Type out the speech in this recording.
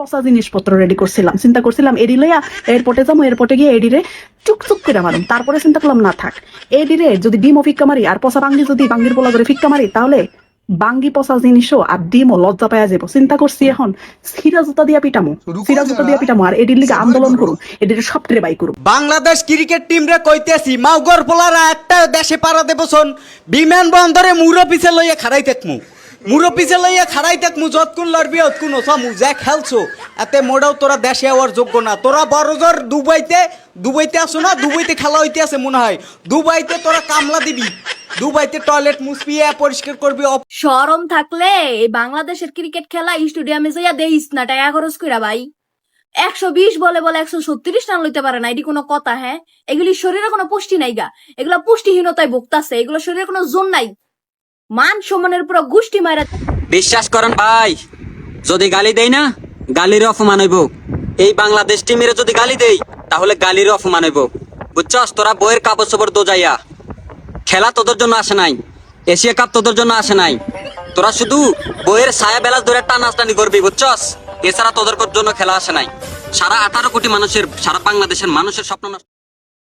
পচা জিনিসপত্র রেডি করছিলাম। চিন্তা করছিলাম এডি লইয়া এয়ারপোর্টে যাব এয়ারপোর্টে গিয়ে এডিরে চুকচুক করে মারুম। তারপরে চিন্তা করলাম না থাক এডিরে যদি ডিমও ফিক্কা মারি আর পচা বাঙ্গি যদি বাঙ্গির পোলা করে ফিক্কা মারি তাহলে বাঙ্গি পচা জিনিসও আর ডিমও লজ্জা পাওয়া যাব চিন্তা করছি এখন সিরা জুতা দিয়া পিটামো সিরা জুতা দিয়া পিটামো আর এডির লিগে আন্দোলন করুন এডির সব ট্রে বাই করুম। বাংলাদেশ ক্রিকেট টিম রে কইতেছি মাউগর পোলারা একটা দেশে পাড়া দেবছন বিমান বন্দরে মুরো পিছে লইয়া খাড়াই থাকমু। মুরো পিছে লইয়া খাড়াই থাকমু যতক্ষণ লড়বি, অতক্ষণ ওসামু যা খেলছো, এতে মোড়াও তোরা দেশে যোগ্য না। তোরা দুবাইতে দুবাইতে আসো না, দুবাইতে খেলা হইতে আছে মনে হয়। দুবাইতে তোরা কামলা দিবি। দুবাইতে টয়লেট পরিষ্কার করবি থাকলে বাংলাদেশের ক্রিকেট খেলা স্টেডিয়ামে যাইয়া দেইস না, টাকা খরচ কইরা ভাই। একশো বিশ বলে বলে একশো ছত্রিশ রান লইতে পারে না, এটি কোনো কথা হ্যাঁ? এগুলি শরীরে কোনো পুষ্টি নাই গা। এগুলো পুষ্টিহীনতায় ভুগতাছে, এগুলো শরীরে কোনো জোর নাই। মান সম্মানের পুরো গোষ্ঠী মারা বিশ্বাস করেন ভাই, যদি গালি দেই না গালির অপমান হইব। এই বাংলাদেশ টিমের যদি গালি দেই, তাহলে গালির অপমান হইব। বুঝছস? তোরা বইয়ের কাপড় চোপড় দোজাইয়া। খেলা তোদের জন্য আসে নাই, এশিয়া কাপ তোদের জন্য আসে নাই। তোরা শুধু বইয়ের ছায়া বেলা ধরে টানাটানি করবি, বুঝছস? এছাড়া তোদের জন্য খেলা আসে নাই। সারা আঠারো কোটি মানুষের, সারা বাংলাদেশের মানুষের স্বপ্ন